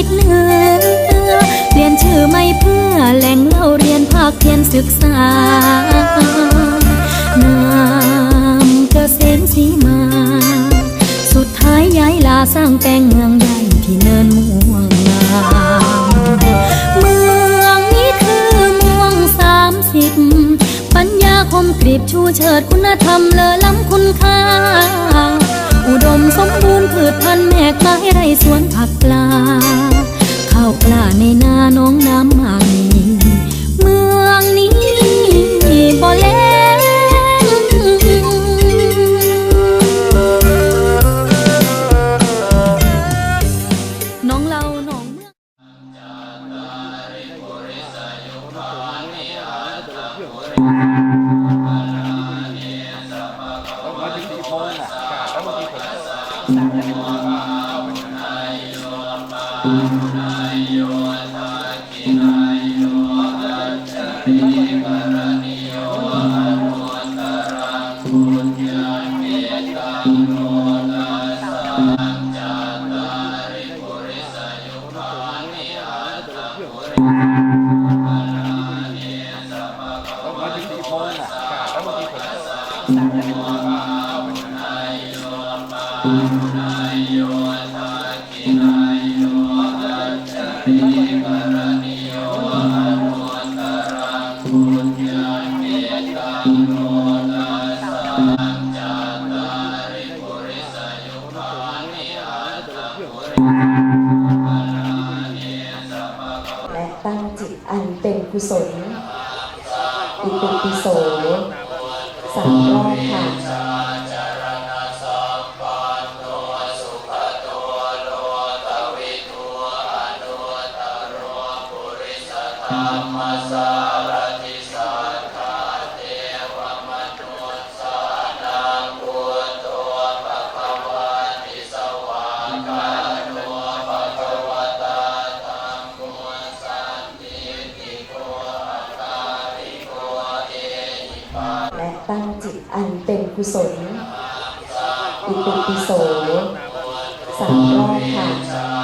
ิศเหนือ เปลี่ยนชื่อไม่เพื่อแหล่งเล่าเรียนภาคเทียนศึกษา นามกเกษมสีมา สุดท้ายย้ายลาสร้างแต่งเมืองใหญ่ที่เนินม่วงงามเมืองนี้คือม่วงสามสิบปัญญาคมกริบชูเชิดคุณธรรมเลอล้ำคุณค่าอุดมสมบูรณ์พืชพันธุ์แมกไม้ไรสวนผักปลา เราหนองเมืองมาถึงกี่โมงอะแล้วบางทีผมก็ม มาถึงกี่โมงอะแล้วบางทีผมก็ อันเป็นกุศลอิติปิโสสามรอบค่ะและ อันเป็นกุศลอิติปิโสสามรอบค่ะ